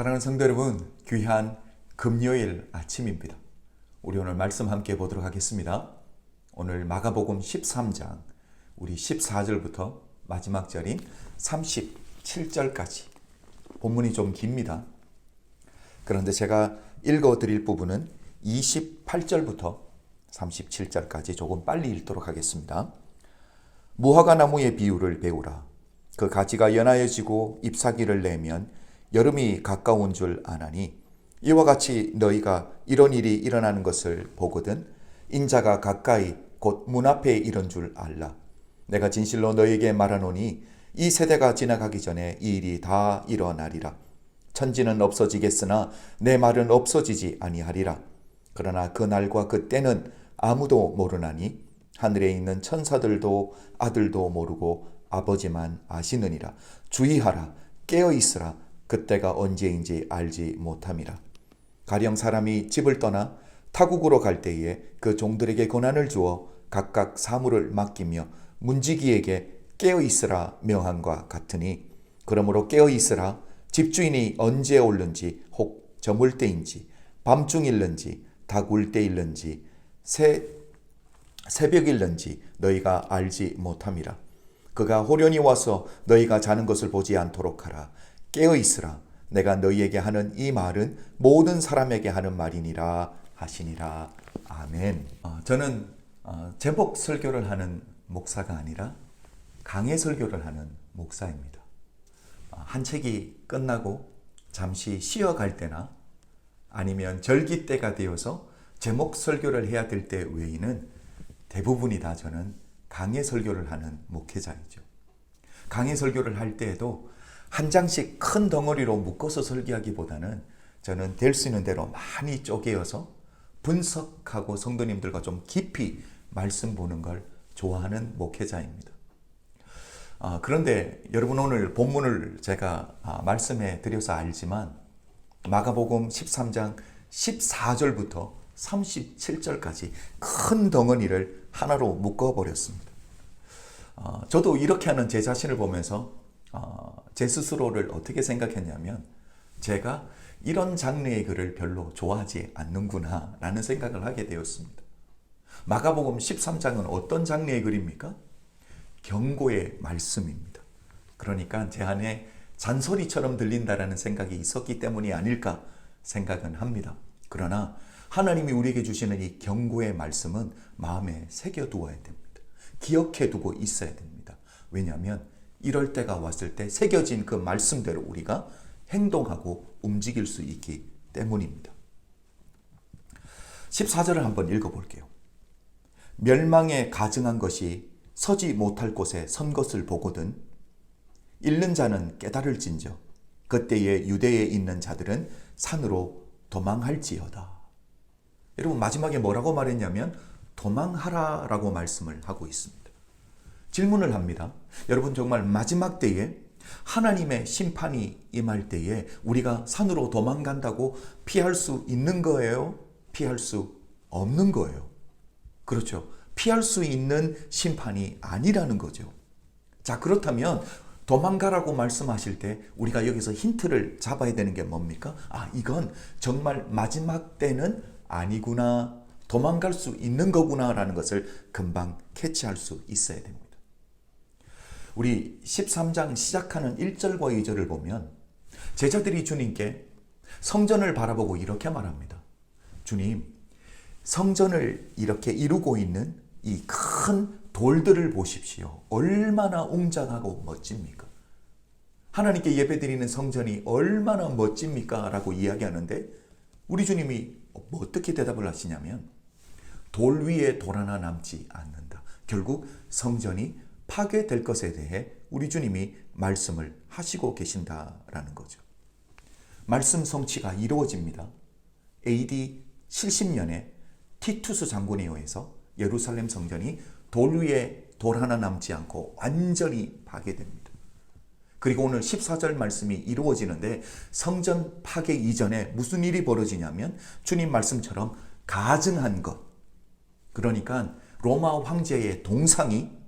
사랑하는 성도 여러분, 귀한 금요일 아침입니다. 우리 오늘 말씀 함께 보도록 하겠습니다. 오늘 마가복음 13장 우리 14절부터 마지막 절인 37절까지 본문이 좀 깁니다. 그런데 제가 읽어 드릴 부분은 28절부터 37절까지 조금 빨리 읽도록 하겠습니다. 무화과 나무의 비유를 배우라. 그 가지가 연하여지고 잎사귀를 내면 여름이 가까운 줄 아나니 이와 같이 너희가 이런 일이 일어나는 것을 보거든 인자가 가까이 곧 문 앞에 이른 줄 알라. 내가 진실로 너희에게 말하노니 이 세대가 지나가기 전에 이 일이 다 일어나리라. 천지는 없어지겠으나 내 말은 없어지지 아니하리라. 그러나 그 날과 그 때는 아무도 모르나니 하늘에 있는 천사들도 아들도 모르고 아버지만 아시느니라. 주의하라. 깨어 있으라. 그때가 언제인지 알지 못함이라. 가령 사람이 집을 떠나 타국으로 갈 때에 그 종들에게 권한을 주어 각각 사물을 맡기며 문지기에게 깨어 있으라 명함과 같으니 그러므로 깨어 있으라 집주인이 언제 올는지 혹 저물 때인지 밤중일는지 다굴 때일는지 새 새벽일는지 너희가 알지 못함이라 그가 호련히 와서 너희가 자는 것을 보지 않도록 하라 깨어 있으라 내가 너희에게 하는 이 말은 모든 사람에게 하는 말이니라 하시니라 아멘. 어, 저는 어, 제복 설교를 하는 목사가 아니라 강해 설교를 하는 목사입니다. 어, 한 책이 끝나고 잠시 쉬어갈 때나 아니면 절기 때가 되어서 제목 설교를 해야 될 때 외에는 대부분이 다 저는 강해 설교를 하는 목회자이죠. 강해 설교를 할 때에도 한 장씩 큰 덩어리로 묶어서 설교하기보다는 저는 될 수 있는 대로 많이 쪼개어서 분석하고 성도님들과 좀 깊이 말씀 보는 걸 좋아하는 목회자입니다. 아, 그런데 여러분 오늘 본문을 제가 아, 말씀해 드려서 알지만 마가복음 13장 14절부터 37절까지 큰 덩어리를 하나로 묶어버렸습니다. 어, 저도 이렇게 하는 제 자신을 보면서 어, 제 스스로를 어떻게 생각했냐면 제가 이런 장르의 글을 별로 좋아하지 않는구나 라는 생각을 하게 되었습니다. 마가복음 13장은 어떤 장르의 글입니까? 경고의 말씀입니다. 그러니까 제 안에 잔소리처럼 들린다라는 생각이 있었기 때문이 아닐까 생각은 합니다. 그러나 하나님이 우리에게 주시는 이 경고의 말씀은 마음에 새겨두어야 됩니다. 기억해 두고 있어야 됩니다. 왜냐하면 이럴 때가 왔을 때 새겨진 그 말씀대로 우리가 행동하고 움직일 수 있기 때문입니다. 14절을 한번 읽어볼게요. 멸망에 가증한 것이 서지 못할 곳에 선 것을 보거든 읽는 자는 깨달을진저 그때에 유대에 있는 자들은 산으로 도망할지어다. 여러분 마지막에 뭐라고 말했냐면 도망하라라고 말씀을 하고 있습니다. 질문을 합니다. 여러분 정말 마지막 때에 하나님의 심판이 임할 때에 우리가 산으로 도망간다고 피할 수 있는 거예요? 피할 수 없는 거예요? 그렇죠. 피할 수 있는 심판이 아니라는 거죠. 자, 그렇다면 도망가라고 말씀하실 때 우리가 여기서 힌트를 잡아야 되는 게 뭡니까? 아, 이건 정말 마지막 때는 아니구나. 도망갈 수 있는 거구나라는 것을 금방 캐치할 수 있어야 됩니다. 우리 13장 시작하는 1절과 2절을 보면 제자들이 주님께 성전을 바라보고 이렇게 말합니다. 주님, 성전을 이렇게 이루고 있는 이 큰 돌들을 보십시오. 얼마나 웅장하고 멋집니까? 하나님께 예배드리는 성전이 얼마나 멋집니까? 라고 이야기하는데 우리 주님이 뭐 어떻게 대답을 하시냐면 돌 위에 돌 하나 남지 않는다. 결국 성전이 파괴될 것에 대해 우리 주님이 말씀을 하시고 계신다라는 거죠. 말씀 성취가 이루어집니다. AD 70년에 티투스 장군에 의해서 예루살렘 성전이 돌 위에 돌 하나 남지 않고 완전히 파괴됩니다. 그리고 오늘 14절 말씀이 이루어지는데 성전 파괴 이전에 무슨 일이 벌어지냐면 주님 말씀처럼 가증한 것. 그러니까 로마 황제의 동상이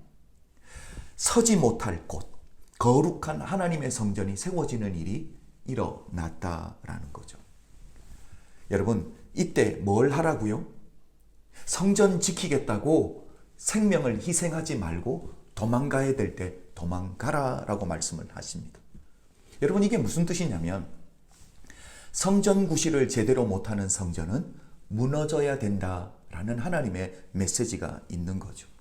서지 못할 곳, 거룩한 하나님의 성전이 세워지는 일이 일어났다라는 거죠. 여러분, 이때 뭘 하라고요? 성전 지키겠다고 생명을 희생하지 말고 도망가야 될 때 도망가라라고 말씀을 하십니다. 여러분, 이게 무슨 뜻이냐면 성전 구실을 제대로 못하는 성전은 무너져야 된다라는 하나님의 메시지가 있는 거죠.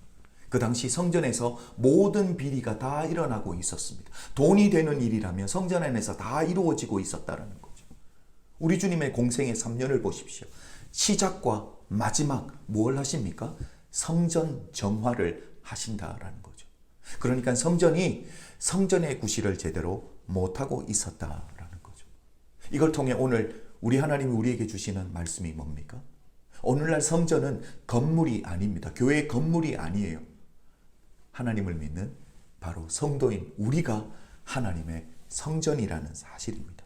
그 당시 성전에서 모든 비리가 다 일어나고 있었습니다. 돈이 되는 일이라면 성전 안에서 다 이루어지고 있었다는 거죠. 우리 주님의 공생의 3년을 보십시오. 시작과 마지막 뭘 하십니까? 성전 정화를 하신다라는 거죠. 그러니까 성전이 성전의 구실을 제대로 못하고 있었다라는 거죠. 이걸 통해 오늘 우리 하나님이 우리에게 주시는 말씀이 뭡니까? 오늘날 성전은 건물이 아닙니다. 교회의 건물이 아니에요. 하나님을 믿는 바로 성도인 우리가 하나님의 성전이라는 사실입니다.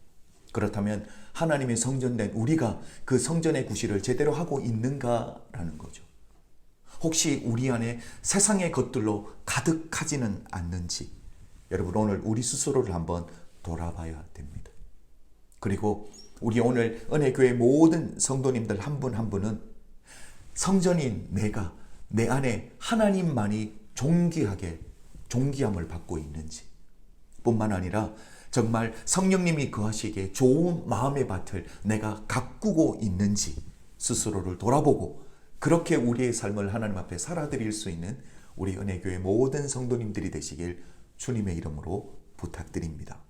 그렇다면 하나님의 성전된 우리가 그 성전의 구실을 제대로 하고 있는가라는 거죠. 혹시 우리 안에 세상의 것들로 가득하지는 않는지 여러분 오늘 우리 스스로를 한번 돌아봐야 됩니다. 그리고 우리 오늘 은혜교회 모든 성도님들 한 분한 분은 성전인 내가 내 안에 하나님만이 존귀하게 존귀함을 받고 있는지 뿐만 아니라 정말 성령님이 거하시기에 좋은 마음의 밭을 내가 가꾸고 있는지 스스로를 돌아보고 그렇게 우리의 삶을 하나님 앞에 살아드릴 수 있는 우리 은혜교회 모든 성도님들이 되시길 주님의 이름으로 부탁드립니다.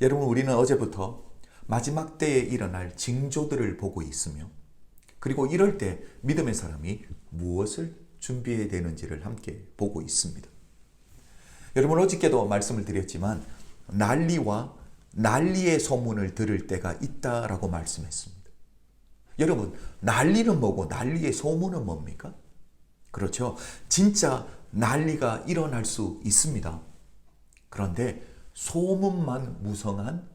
여러분 우리는 어제부터 마지막 때에 일어날 징조들을 보고 있으며 그리고 이럴 때 믿음의 사람이 무엇을 준비해야 되는지를 함께 보고 있습니다. 여러분 어저께도 말씀을 드렸지만 난리와 난리의 소문을 들을 때가 있다라고 말씀했습니다. 여러분 난리는 뭐고 난리의 소문은 뭡니까? 그렇죠. 진짜 난리가 일어날 수 있습니다. 그런데 소문만 무성한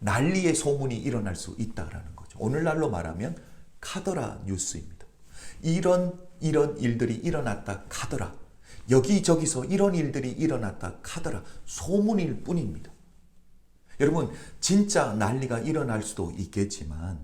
난리의 소문이 일어날 수 있다라는 거죠. 오늘날로 말하면 카더라 뉴스입니다. 이런 이런 일들이 일어났다 카더라. 여기저기서 이런 일들이 일어났다 카더라. 소문일 뿐입니다. 여러분 진짜 난리가 일어날 수도 있겠지만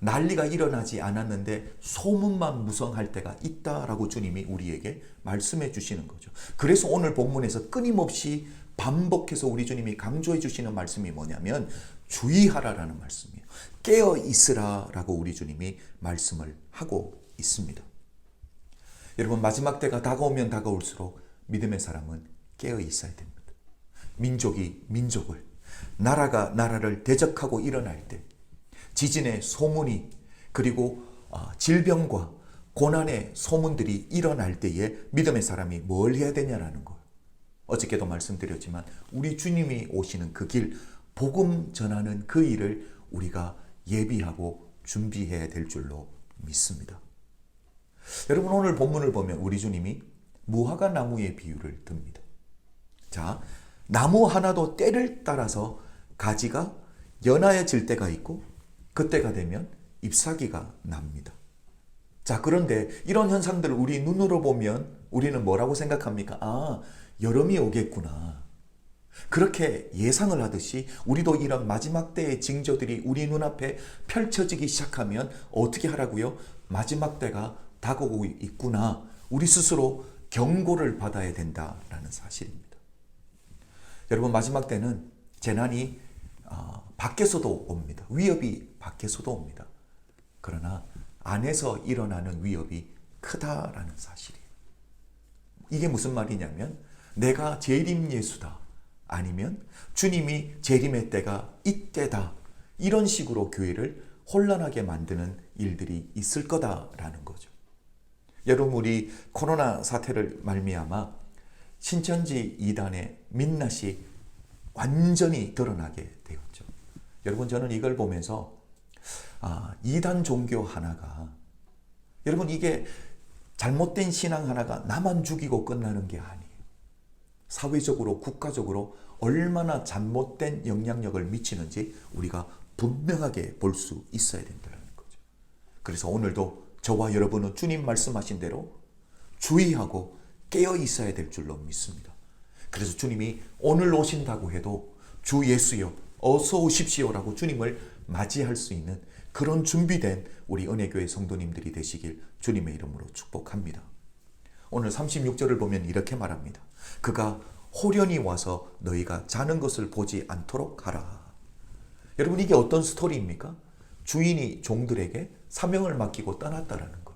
난리가 일어나지 않았는데 소문만 무성할 때가 있다라고 주님이 우리에게 말씀해 주시는 거죠. 그래서 오늘 본문에서 끊임없이 반복해서 우리 주님이 강조해 주시는 말씀이 뭐냐면 주의하라라는 말씀이에요. 깨어 있으라라고 우리 주님이 말씀을 하고 있습니다. 여러분 마지막 때가 다가오면 다가올수록 믿음의 사람은 깨어 있어야 됩니다. 민족이 민족을 나라가 나라를 대적하고 일어날 때 지진의 소문이 그리고 어, 질병과 고난의 소문들이 일어날 때에 믿음의 사람이 뭘 해야 되냐라는 거예요. 어저께도 말씀드렸지만 우리 주님이 오시는 그 길, 복음 전하는 그 일을 우리가 예비하고 준비해야 될 줄로 믿습니다. 여러분 오늘 본문을 보면 우리 주님이 무화과 나무의 비유를 듭니다. 자, 나무 하나도 때를 따라서 가지가 연하여질 때가 있고 그때가 되면 잎사귀가 납니다. 자, 그런데 이런 현상들을 우리 눈으로 보면 우리는 뭐라고 생각합니까? 아, 여름이 오겠구나. 그렇게 예상을 하듯이 우리도 이런 마지막 때의 징조들이 우리 눈앞에 펼쳐지기 시작하면 어떻게 하라고요? 마지막 때가 다가오고 있구나. 우리 스스로 경고를 받아야 된다라는 사실입니다. 여러분 마지막 때는 재난이 어, 밖에서도 옵니다. 위협이 밖에서도 옵니다. 그러나 안에서 일어나는 위협이 크다라는 사실이에요. 이게 무슨 말이냐면 내가 재림 예수다. 아니면 주님이 재림의 때가 이때다. 이런 식으로 교회를 혼란하게 만드는 일들이 있을 거다라는 거죠. 여러분 우리 코로나 사태를 말미암아 신천지 이단의 민낯이 완전히 드러나게 되었죠. 여러분 저는 이걸 보면서 아, 이단 종교 하나가 여러분 이게 잘못된 신앙 하나가 나만 죽이고 끝나는 게 아니에요. 사회적으로 국가적으로 얼마나 잘못된 영향력을 미치는지 우리가 분명하게 볼 수 있어야 된다는 거죠. 그래서 오늘도 저와 여러분은 주님 말씀하신 대로 주의하고 깨어 있어야 될 줄로 믿습니다. 그래서 주님이 오늘 오신다고 해도 주 예수여 어서 오십시오라고 주님을 맞이할 수 있는 그런 준비된 우리 은혜교회 성도님들이 되시길 주님의 이름으로 축복합니다. 오늘 36절을 보면 이렇게 말합니다. 그가 호련히 와서 너희가 자는 것을 보지 않도록 하라. 여러분 이게 어떤 스토리입니까? 주인이 종들에게 사명을 맡기고 떠났다라는 것.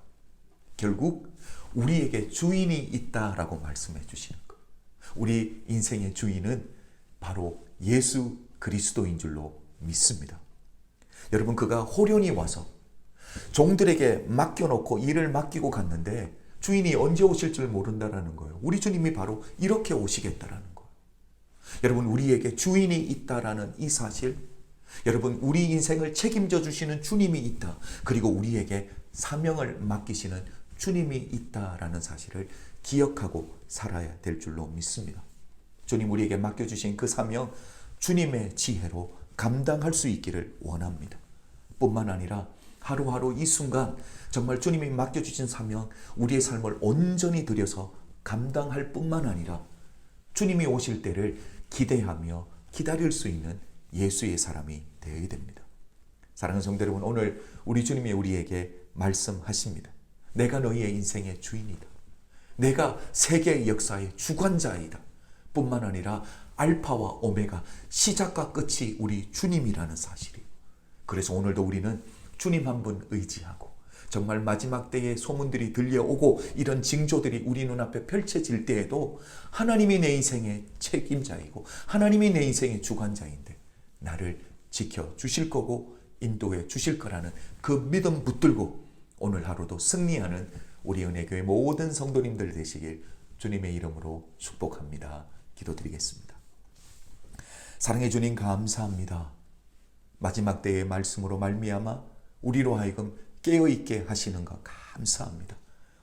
결국 우리에게 주인이 있다라고 말씀해 주시는 것. 우리 인생의 주인은 바로 예수 그리스도인 줄로 믿습니다. 여러분 그가 호련히 와서 종들에게 맡겨놓고 일을 맡기고 갔는데 주인이 언제 오실 줄 모른다라는 거예요. 우리 주님이 바로 이렇게 오시겠다라는 거예요. 여러분 우리에게 주인이 있다라는 이 사실 여러분 우리 인생을 책임져 주시는 주님이 있다. 그리고 우리에게 사명을 맡기시는 주님이 있다라는 사실을 기억하고 살아야 될 줄로 믿습니다. 주님 우리에게 맡겨 주신 그 사명 주님의 지혜로 감당할 수 있기를 원합니다. 뿐만 아니라 하루하루 이 순간 정말 주님이 맡겨 주신 사명 우리의 삶을 온전히 들여서 감당할 뿐만 아니라 주님이 오실 때를 기대하며 기다릴 수 있는 예수의 사람이 되어야 됩니다. 사랑하는 성도 여러분 오늘 우리 주님이 우리에게 말씀하십니다. 내가 너희의 인생의 주인이다. 내가 세계의 역사의 주관자이다. 뿐만 아니라 알파와 오메가 시작과 끝이 우리 주님이라는 사실이에요. 그래서 오늘도 우리는 주님 한 분 의지하고 정말 마지막 때에 소문들이 들려오고 이런 징조들이 우리 눈앞에 펼쳐질 때에도 하나님이 내 인생의 책임자이고 하나님이 내 인생의 주관자인데 나를 지켜 주실 거고 인도해 주실 거라는 그 믿음 붙들고 오늘 하루도 승리하는 우리 은혜교회 모든 성도님들 되시길 주님의 이름으로 축복합니다. 기도드리겠습니다. 사랑해 주님 감사합니다. 마지막 때의 말씀으로 말미암아 우리로 하여금 깨어 있게 하시는 것 감사합니다.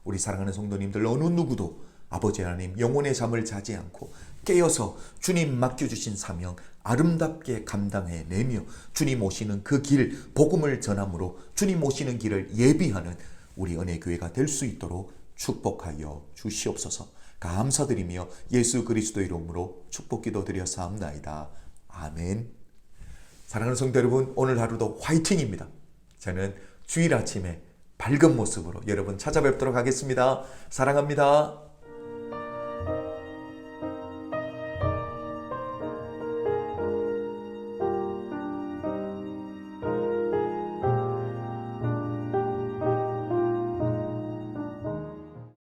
우리 사랑하는 성도님들 어느 누구도 아버지 하나님 영혼의 잠을 자지 않고 깨어서 주님 맡겨주신 사명 아름답게 감당해 내며 주님 오시는 그 길 복음을 전함으로 주님 오시는 길을 예비하는 우리 은혜교회가 될 수 있도록 축복하여 주시옵소서 감사드리며 예수 그리스도 이름으로 축복 기도 드려 사옵나이다. 아멘 사랑하는 성도 여러분 오늘 하루도 화이팅입니다. 저는 주일 아침에 밝은 모습으로 여러분 찾아뵙도록 하겠습니다. 사랑합니다.